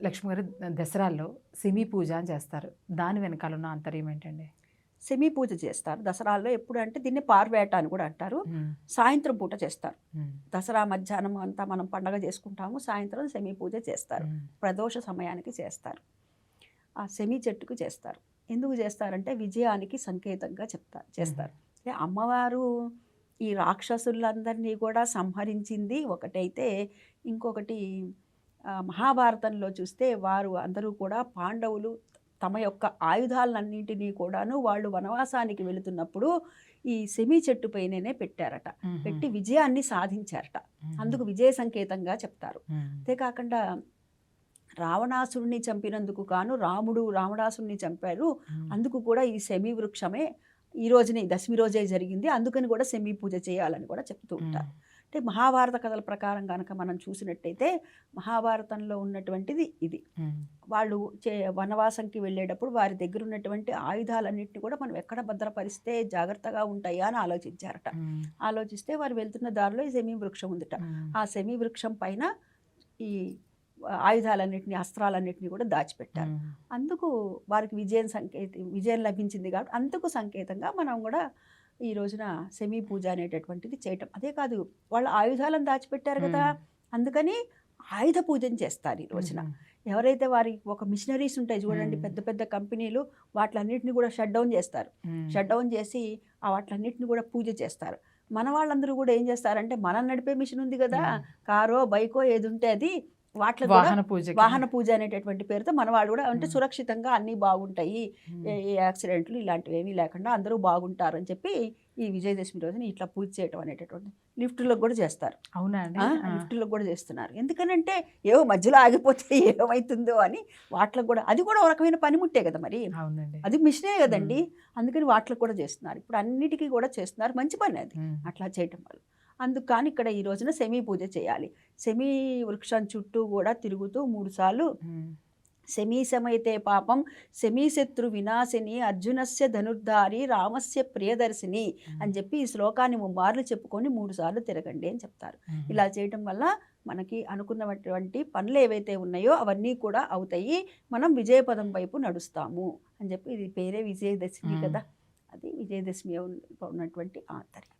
లక్ష్మి గారు దసరాల్లో సెమీ పూజ అని చేస్తారు. దాని వెనకాల ఉన్న అంతర్యం ఏంటండి సెమీ పూజ చేస్తారు. దసరాలో ఎప్పుడు అంటే దీన్ని పార్వేట అని కూడా అంటారు. సాయంత్రం పూట చేస్తారు. దసరా మధ్యాహ్నం అంతా మనం పండగ చేసుకుంటాము. సాయంత్రం సెమీ పూజ చేస్తారు. ప్రదోష సమయానికి చేస్తారు. ఆ సెమీ చెట్టుకు చేస్తారు. ఎందుకు చేస్తారంటే విజయానికి సంకేతంగా చెప్తారు చేస్తారు. అంటే అమ్మవారు ఈ రాక్షసులందరినీ కూడా సంహరించింది ఒకటైతే ఇంకొకటి మహాభారతంలో చూస్తే వారు అందరూ కూడా పాండవులు తమ యొక్క ఆయుధాలన్నింటినీ కూడాను వాళ్ళు వనవాసానికి వెళుతున్నప్పుడు ఈ సెమీ చెట్టు పైననే పెట్టారట. పెట్టి విజయాన్ని సాధించారట. అందుకు విజయ సంకేతంగా చెప్తారు. అంతేకాకుండా రావణాసురుణ్ణి చంపినందుకు గాను రాముడు రావణాసురుణ్ణి చంపారు. అందుకు కూడా ఈ సెమీ వృక్షమే ఈ రోజునే దశమి రోజే జరిగింది. అందుకని కూడా సెమీ పూజ చేయాలని కూడా చెప్తూ ఉంటారు. అంటే మహాభారత కథల ప్రకారం కనుక మనం చూసినట్టయితే మహాభారతంలో ఉన్నటువంటిది ఇది. వాళ్ళు చే వనవాసంకి వెళ్ళేటప్పుడు వారి దగ్గర ఉన్నటువంటి ఆయుధాలన్నింటినీ కూడా మనం ఎక్కడ భద్రపరిస్తే జాగ్రత్తగా ఉంటాయా అని ఆలోచించారట. ఆలోచిస్తే వారు వెళ్తున్న దారిలో ఈ సెమీ వృక్షం ఉందిట ఆ సెమీ వృక్షం పైన ఈ ఆయుధాలన్నింటినీ అస్త్రాలన్నింటినీ కూడా దాచిపెట్టారు. అందుకు వారికి విజయం సంకేత విజయం లభించింది కాబట్టి అందుకు సంకేతంగా మనం కూడా ఈ రోజున సెమీ పూజ అనేటటువంటిది చేయటం. అదే కాదు వాళ్ళ ఆయుధాలను దాచిపెట్టారు కదా అందుకని ఆయుధ పూజన చేస్తారు ఈ రోజున. ఎవరైతే వారి ఒక మిషనరీస్ ఉంటాయి చూడండి. పెద్ద పెద్ద కంపెనీలు వాటిలన్నింటినీ కూడా షట్ డౌన్ చేస్తారు. షట్ డౌన్ చేసి ఆ వాటిలన్నింటినీ కూడా పూజ చేస్తారు. మన వాళ్ళందరూ కూడా ఏం చేస్తారంటే మనం నడిపే మిషన్ ఉంది కదా కారో బైకో ఏది ఉంటే అది వాటిలో వాహన పూజ వాహన పూజ అనేటటువంటి పేరుతో మన వాళ్ళు కూడా అంటే. సురక్షితంగా అన్నీ బాగుంటాయి. ఏ యాక్సిడెంట్లు ఇలాంటివి ఏమీ లేకుండా అందరూ బాగుంటారని చెప్పి ఈ విజయదశమి రోజున ఇట్లా పూజ చేయడం అనేటటువంటి లిఫ్టులకు కూడా చేస్తారు. అవునా లిఫ్టులకు కూడా చేస్తున్నారు. ఎందుకనంటే ఏవో మధ్యలో ఆగిపోతే ఏమవుతుందో అని వాటికి కూడా అది కూడా ఒక రకమైన పనిముట్టే కదా మరి. అవునండి. అది మిషనే కదండి. అందుకని వాటికి కూడా చేస్తున్నారు. ఇప్పుడు అన్నిటికీ కూడా చేస్తున్నారు. మంచి పని అది. అట్లా చేయటం వల్ల. అందుకు కానీ ఇక్కడ ఈ రోజున సెమీ పూజ చేయాలి. సెమీ వృక్షం చుట్టూ కూడా తిరుగుతూ మూడుసార్లు ఉమ్, శమీశమైతే పాపం శమీశత్రు వినాశిని అర్జునస్య ధనుర్ధారి రామస్య ప్రియదర్శిని అని చెప్పి ఈ శ్లోకాన్ని ముమ్మార్లు చెప్పుకొని మూడు సార్లు తిరగండి అని చెప్తారు. ఇలా చేయటం వల్ల మనకి అనుకున్నటువంటి పనులు ఏవైతే ఉన్నాయో అవన్నీ కూడా అవుతాయి. మనం విజయపదం వైపు నడుస్తాము అని చెప్పి ఇది పేరే విజయదశమి. కదా. అది విజయదశమి ఉన్నటువంటి ఆంతర్యం